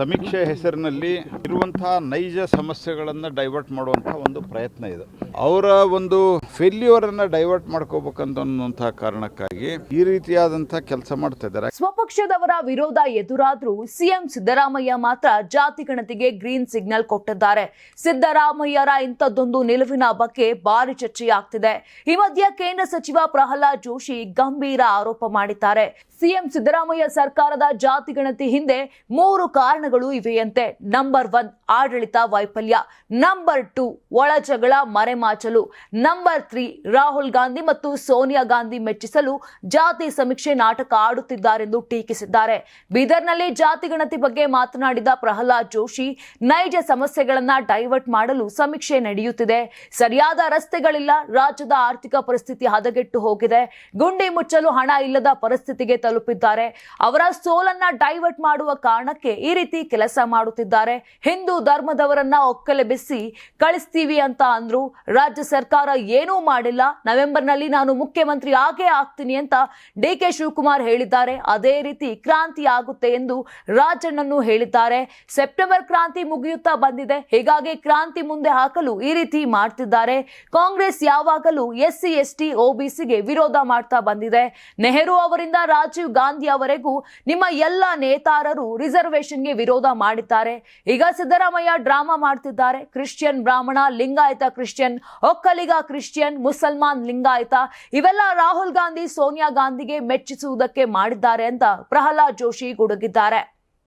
ಸಮೀಕ್ಷೆ ಹೆಸರಿನಲ್ಲಿ ಇರುವಂತಹ ನೈಜ ಸಮಸ್ಯೆಗಳನ್ನು ಡೈವರ್ಟ್ ಮಾಡುವಂಥ ಒಂದು ಪ್ರಯತ್ನ ಇದು. ಅವರ ಒಂದು ಫೇಲ್ಯೂರ್ ಅನ್ನ ಡೈವರ್ಟ್ ಮಾಡ್ಕೋಬೇಕಂತ ಅನ್ನುವಂತಹ ಕಾರಣಕ್ಕಾಗಿ ಈ ರೀತಿಯಾದಂತಹ ಕೆಲಸ ಮಾಡ್ತಾ ಇದ್ದಾರೆ. ಸ್ವಪಕ್ಷದವರ ವಿರೋಧ ಎದುರಾದ್ರೂ ಸಿಎಂ ಸಿದ್ದರಾಮಯ್ಯ ಮಾತ್ರ ಜಾತಿ ಗಣತಿಗೆ ಗ್ರೀನ್ ಸಿಗ್ನಲ್ ಕೊಟ್ಟಿದ್ದಾರೆ. ಸಿದ್ದರಾಮಯ್ಯರ ಇಂಥದ್ದೊಂದು ನಿಲುವಿನ ಬಗ್ಗೆ ಭಾರಿ ಚರ್ಚೆಯಾಗ್ತಿದೆ ಈ ಮಧ್ಯೆ ಕೇಂದ್ರ ಸಚಿವ ಪ್ರಹ್ಲಾದ್ ಜೋಶಿ ಗಂಭೀರ ಆರೋಪ ಮಾಡಿದ್ದಾರೆ. ಸಿಎಂ ಸಿದ್ದರಾಮಯ್ಯ ಸರ್ಕಾರದ ಜಾತಿ ಗಣತಿ ಹಿಂದೆ ಮೂರು ಕಾರಣಗಳು ಇವೆಯಂತೆ. ನಂಬರ್ ಒನ್ ಆಡಳಿತ ವೈಫಲ್ಯ. ನಂಬರ್ ಟು ಒಳಜಗಳ ಮರೆಮಾಚಲು ನಂಬರ್ ತ್ರೀ ರಾಹುಲ್ ಗಾಂಧಿ ಮತ್ತು ಸೋನಿಯಾ ಗಾಂಧಿ ಮೆಚ್ಚಿಸಲು ಜಾತಿ ಸಮೀಕ್ಷೆ ನಾಟಕ ಆಡುತ್ತಿದ್ದಾರೆಂದು ಟೀಕಿಸಿದ್ದಾರೆ. ಬೀದರ್ನಲ್ಲಿ ಜಾತಿ ಗಣತಿ ಬಗ್ಗೆ ಮಾತನಾಡಿದ ಪ್ರಹ್ಲಾದ್ ಜೋಶಿ, ನೈಜ ಸಮಸ್ಯೆಗಳನ್ನ ಡೈವರ್ಟ್ ಮಾಡಲು ಸಮೀಕ್ಷೆ ನಡೆಯುತ್ತಿದೆ. ಸರಿಯಾದ ರಸ್ತೆಗಳಿಲ್ಲ, ರಾಜ್ಯದ ಆರ್ಥಿಕ ಪರಿಸ್ಥಿತಿ ಹದಗೆಟ್ಟು ಹೋಗಿದೆ. ಗುಂಡಿ ಮುಚ್ಚಲು ಹಣ ಇಲ್ಲದ ಪರಿಸ್ಥಿತಿಗೆ ತಲುಪಿದ್ದಾರೆ. ಅವರ ಸೋಲನ್ನ ಡೈವರ್ಟ್ ಮಾಡುವ ಕಾರಣಕ್ಕೆ ಈ ರೀತಿ ಕೆಲಸ ಮಾಡುತ್ತಿದ್ದಾರೆ. ಹಿಂದೂ ಧರ್ಮದವರನ್ನ ಒಕ್ಕಲೆಬ್ಬಿಸಿ ಕಳಿಸ್ತೀವಿ ಅಂತ ಅಂದ್ರು. ರಾಜ್ಯ ಸರ್ಕಾರ ಏನೂ ಮಾಡಿಲ್ಲ. ನವೆಂಬರ್ನಲ್ಲಿ ನಾನು ಮುಖ್ಯಮಂತ್ರಿ ಆಗೇ ಆಗ್ತೀನಿ ಅಂತ ಡಿ ಕೆ ಶಿವಕುಮಾರ್ ಹೇಳಿದ್ದಾರೆ. ಅದೇ ರೀತಿ ಕ್ರಾಂತಿ ಆಗುತ್ತೆ ಎಂದು ರಾಜಣ್ಣನ್ನು ಹೇಳಿದ್ದಾರೆ. ಸೆಪ್ಟೆಂಬರ್ ಕ್ರಾಂತಿ ಮುಗಿಯುತ್ತಾ ಬಂದಿದೆ. ಹೀಗಾಗಿ ಕ್ರಾಂತಿ ಮುಂದೆ ಹಾಕಲು ಈ ರೀತಿ ಮಾಡ್ತಿದ್ದಾರೆ. ಕಾಂಗ್ರೆಸ್ ಯಾವಾಗಲೂ ಎಸ್ ಸಿ ಎಸ್ ಟಿ ಒಬಿಸಿಗೆ ವಿರೋಧ ಮಾಡ್ತಾ ಬಂದಿದೆ. ನೆಹರು ಅವರಿಂದ ರಾಜೀವ್ ಗಾಂಧಿ ಅವರೆಗೂ ನಿಮ್ಮ ಎಲ್ಲ ನೇತಾರರು ರಿಸರ್ವೇಶನ್ಗೆ ವಿರೋಧ ಮಾಡಿದ್ದಾರೆ. ಈಗ ಸಿದ್ದರಾಮಯ್ಯ ಡ್ರಾಮಾ ಮಾಡ್ತಿದ್ದಾರೆ. ಕ್ರಿಶ್ಚಿಯನ್ ಬ್ರಾಹ್ಮಣ, ಲಿಂಗಾಯತ ಕ್ರಿಶ್ಚಿಯನ್ ಒಕ್ಕಲಿಗ, ಕ್ರಿಶ್ಚಿಯನ್, ಮುಸಲ್ಮಾನ್, ಲಿಂಗಾಯತ ಇವೆಲ್ಲ ರಾಹುಲ್ ಗಾಂಧಿ, ಸೋನಿಯಾ ಗಾಂಧಿಗೆ ಮೆಚ್ಚಿಸುವುದಕ್ಕೆ ಮಾಡಿದ್ದಾರೆ ಅಂತ ಪ್ರಹ್ಲಾದ್ ಜೋಶಿ ಗುಡುಗಿದ್ದಾರೆ.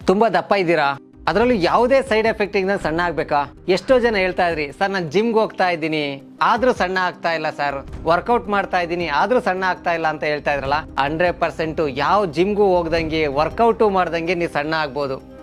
ತುಂಬಾ ದಪ್ಪ ಇದ್ದೀರಾ? ಅದರಲ್ಲೂ ಯಾವುದೇ ಸೈಡ್ ಎಫೆಕ್ಟ್ ಇಂದ ಸಣ್ಣ ಆಗ್ಬೇಕಾ? ಎಷ್ಟೋ ಜನ ಹೇಳ್ತಾ ಇದ್ರಿ, ಸರ್, ನಾನು ಜಿಮ್ಗೆ ಹೋಗ್ತಾ ಇದ್ದೀನಿ. ಆದ್ರೂ ಸಣ್ಣ ಆಗ್ತಾ ಇಲ್ಲ, ಸರ್. ವರ್ಕೌಟ್ ಮಾಡ್ತಾ ಇದ್ದೀನಿ, ಆದ್ರೂ ಸಣ್ಣ ಆಗ್ತಾ ಇಲ್ಲ ಅಂತ ಹೇಳ್ತಾ ಇದ್ರಲ್ಲ? ಹಂಡ್ರೆಡ್ ಪರ್ಸೆಂಟ್ ಯಾವ ಜಿಮ್ಗೂ ಹೋಗ್ದಂಗೆ ವರ್ಕೌಟು ಮಾಡ್ದಂಗೆ ನೀವು ಸಣ್ಣ ಆಗ್ಬೋದು.